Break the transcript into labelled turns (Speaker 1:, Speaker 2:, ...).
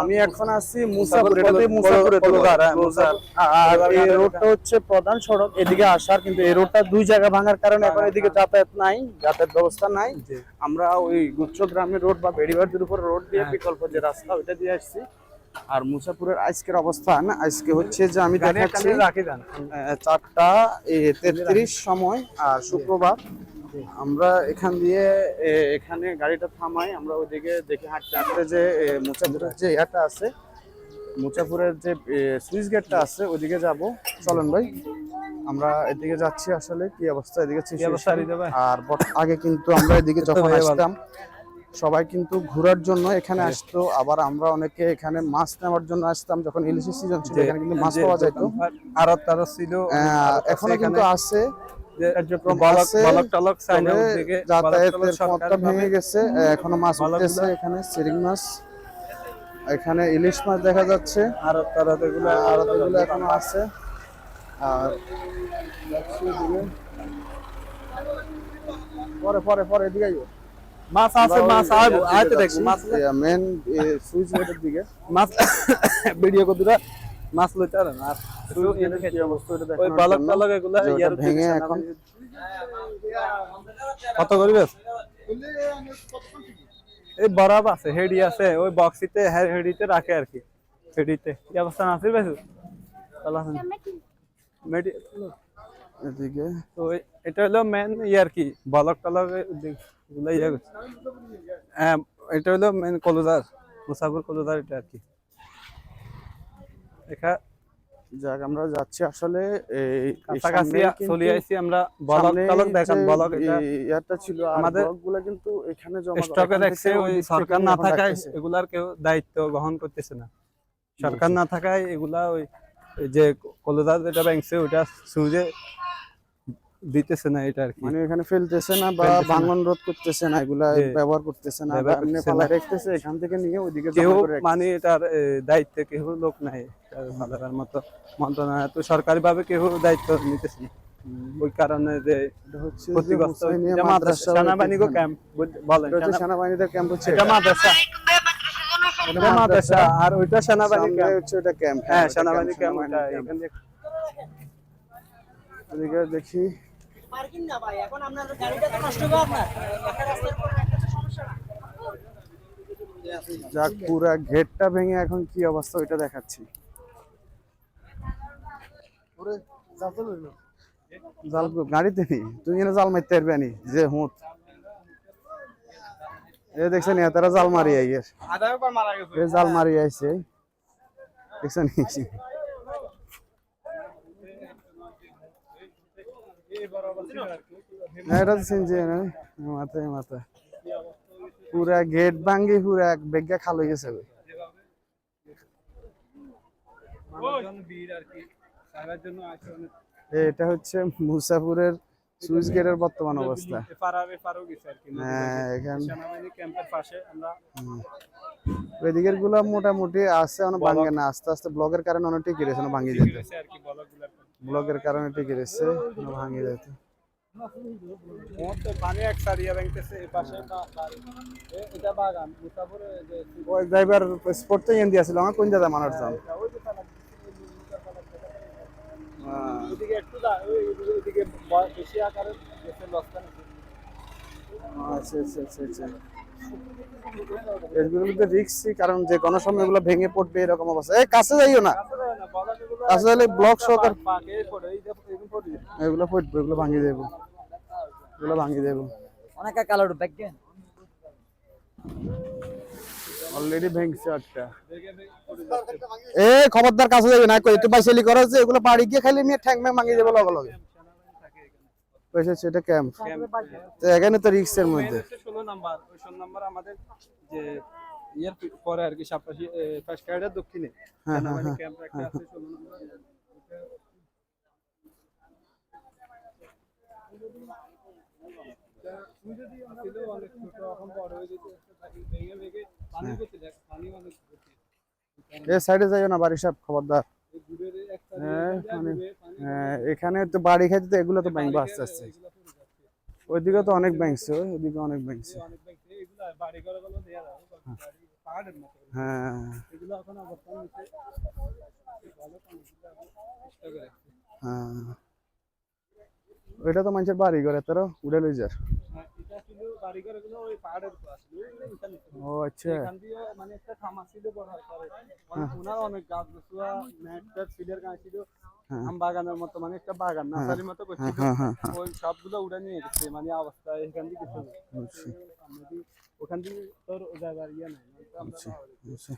Speaker 1: আমি এখন আছি মুসাপুর
Speaker 2: হ্যাঁ।
Speaker 1: আর এই রোডটা হচ্ছে প্রধান সড়ক এদিকে আসার কিন্তু এই রোডটা দুই জায়গা ভাঙার কারণে এখন এদিকে যাতায়াত নাই যাতায়াত ব্যবস্থা নাই। আমরা ওই গুচ্ছ গ্রামের রোড বা বেড়িবাড়ির উপর রোড দিয়ে বিকল্প যে রাস্তা ওইটা দিয়ে আসছি। আর মুসাপুরের আজকের অবস্থান আজকে হচ্ছে যে আমি দেখাচ্ছি চারটা তেত্রিশ সময় আর শুক্রবার। আমরা এখান দিয়ে এখানে গাড়িটা থামাই আমরা ওইদিকে দেখে হাঁটতে হাঁটতে যে মুচাপুরের যে ইয়াটা আছে মুচাপুরের যে সুইচ গেটটা আছে ওইদিকে যাব। চলেন ভাই। আমরা এদিকে যাচ্ছি আসলে কি অবস্থা এদিকে? আর আগে কিন্তু আমরা এদিকে যখন আসতাম সবাই কিন্তু ঘোরার জন্য এখানে আসতো। আবার আমরা অনেকে এখানে মাছ নেওয়ার জন্য আসতাম যখন ইলিশের সিজন ছিল এখানে কিন্তু মাছ পাওয়া যেত
Speaker 2: আরত টারত ছিল
Speaker 1: আহ, এখনও কিন্তু। আছে। কার্যক্রম
Speaker 2: বলক
Speaker 1: আছে,
Speaker 2: বলক টলক সাইডে
Speaker 1: যাতায়াতের পথটা ভেঙে গেছে এখনও মাছ উঠতেছে এখানে সিরিং মাছ। এখানে ইলিশ মাছ দেখা যাচ্ছে
Speaker 2: আরত টারত এগুলো
Speaker 1: আর এগুলো এখনও আছে। আর পরে পরে পরে এদিকে আইও।
Speaker 2: মাছ আছে মাছ আইবো আইতে দেখো মাছ
Speaker 1: মেন সুইচ গেটের দিকে।
Speaker 2: মাছ ভিডিও করতে মাছ লইতে আর ওই
Speaker 1: দেখানোর
Speaker 2: বালক এগুলা ইয়ার
Speaker 1: ভেঙে এখন
Speaker 2: কত করিবে এই বরাব আছে হেডি আছে ওই বক্সিতে হেডিতে রাখে আর কি হেডিতে। কি অবস্থা ভালো মেডি
Speaker 1: এদিকে।
Speaker 2: তো এটা হলো মেন ইয়ার কি বলক টলক ইয়ে। হ্যাঁ এটা হলো মেন কলুদার মুসাফর কলুদার এটা আর কি। এখা
Speaker 1: যাক আমরা যাচ্ছি আসলে
Speaker 2: কাছাকাছি চলে আসছি আমরা বলক টলক দেখান বলক এটা
Speaker 1: ছিল আমাদের ব্লকগুলো কিন্তু এখানে জমা
Speaker 2: স্টকে রাখছে ওই সরকার না থাকায় এগুলার কেউ দায়িত্ব গ্রহণ করতেছে না। সরকার না থাকায় এগুলা ওই যে কলদার যেটা ব্যাংকছে ওইটা সুজে দিতেছে না এটা আর কি।
Speaker 1: মানে এখানে ফেলতেছে না বা ভাঙন রোধ করতেছে না এগুলা ব্যবহার করতেছে না এমনি
Speaker 2: করতেছে
Speaker 1: পালায়
Speaker 2: না।
Speaker 1: রাখতেছে এখান থেকে নিয়ে ওইদিকে
Speaker 2: কেউ। মানে এটার দায়িত্বে কেউ লোক নাই ভালোর মতো মন্ত্রণালয় তো সরকারি ভাবে কেউ দায়িত্ব নিতেছে না। ওই কারণে যে
Speaker 1: হচ্ছে
Speaker 2: ক্ষতিগ্রস্ত
Speaker 1: হুসাইনিয়া
Speaker 2: মাদ্রাসা
Speaker 1: মাদ্রাসা
Speaker 2: সেনাবাহিনী ক্যাম্প বলেন
Speaker 1: এটা সেনাবাহিনীদের ক্যাম্প হচ্ছে
Speaker 2: এটা মাদ্রাসা। এটা মাদ্রাসা। আর ওইটা সেনাবাহিনী ক্যাম্প
Speaker 1: হচ্ছে ওটা ক্যাম্প
Speaker 2: হ্যাঁ সেনাবাহিনী ক্যাম্প ওটা এখান
Speaker 1: দেখি।
Speaker 3: পার্কিং না ভাই এখন আপনার গাড়িটা তো নষ্ট হবে আপনার একটা সমস্যা না।
Speaker 1: যাক পুরা গেটটা ভেঙে এখন কি অবস্থা ওইটা দেখাচ্ছি। জাল গাড়িতে নি তুমি এনে জাল মারতে পারবে নি যে হুঁত। এ দেখছেন তারা জাল মারি আইয়ের এ জাল মারি আইছে। দেখছেন? পুরা গেট ভাঙ্গি, পুরা এক বেগা খাল গেছে। এটা হচ্ছে মুসাফুরের সুইচ গেটের বর্তমান অবস্থা। হ্যাঁ ওইদিকেরগুলা মোটামুটি আছে অনেক ভাঙ্গে না। আস্তে আস্তে ব্লকের কারণে অনেক টিকে রয়েছে অনেক ভাঙ্গি যেত ব্লকের কারণে টিকে রয়েছে অনেক ভাঙ্গি যেত
Speaker 2: মধ্যে পানি এক সারিয়া ব্যাংকেছে এই পাশে বা- বাড়ি। এ- এটা বাগান মুসাফরে যে
Speaker 1: ওই ড্রাইভার তো আমার কোন জায়গায় কারণ যে কোনো সময় এগুলো ভেঙে পড়বে এরকম অবস্থা। এই কাছে যাইও না। যাইলে ব্লক সহকার। এগুলো পড়বে এগুলো ভাঙিয়ে দেবো। এগুলো ভাঙিয়ে দেবো।
Speaker 3: অনেক কালার দেখেন
Speaker 1: অলরেডি ভেঙছে একটা। এ খবরদার কাছে যাবে না কই একটু বাইসালি করা হচ্ছে এগুলো বাড়ি গিয়ে খাইলে নিয়ে ঠ্যাং ম্যাং ভাঙিয়ে দেবো লগে লগে। কইছে সেটা ক্যাম্প তো এখানে তো রিক্সের মধ্যে।
Speaker 2: ষোলো নাম্বার ওই ষোলো নাম্বার আমাদের যে ইয়ের পরে আর কি সাপাশি ফাঁসকাইডের দক্ষিণে।
Speaker 1: হ্যাঁ,
Speaker 2: সেনাবাহিনী
Speaker 1: হ্যাঁ,
Speaker 2: ক্যাম্প একটা আছে হয়ে।
Speaker 1: সাইডে যাইও না বাড়ি সব খবরদার। হ্যাঁ মানে এখানে তো বাড়ি খাইতে তো এগুলো তো ভাঙবে আস্তে আস্তে। ওইদিকে তো অনেক ভাঙছে ওইদিকে অনেক ভাঙছে হ্যাঁ। হ্যাঁ। ওইটা তো মানুষের বাড়ি ঘর এত উড়ে লই যার
Speaker 2: হ্যাঁ, নিচে।
Speaker 1: ও আচ্ছা।
Speaker 2: মানে একটা ছিল বড় ওনার অনেক গাছ গাছুয়া নেট টেট গাছ ছিল
Speaker 1: হ্যাঁ।
Speaker 2: আম বাগানের মতো মানে একটা বাগান নার্সারির মতো
Speaker 1: হ্যাঁ হ্যাঁ হ্যাঁ
Speaker 2: ওই সবগুলো উড়ে নিয়ে গেছে মানে অবস্থা এখান থেকে ওখান থেকে তোর ওই জায়গার ইয়ে নাই। মানে
Speaker 1: আচ্ছা আচ্ছা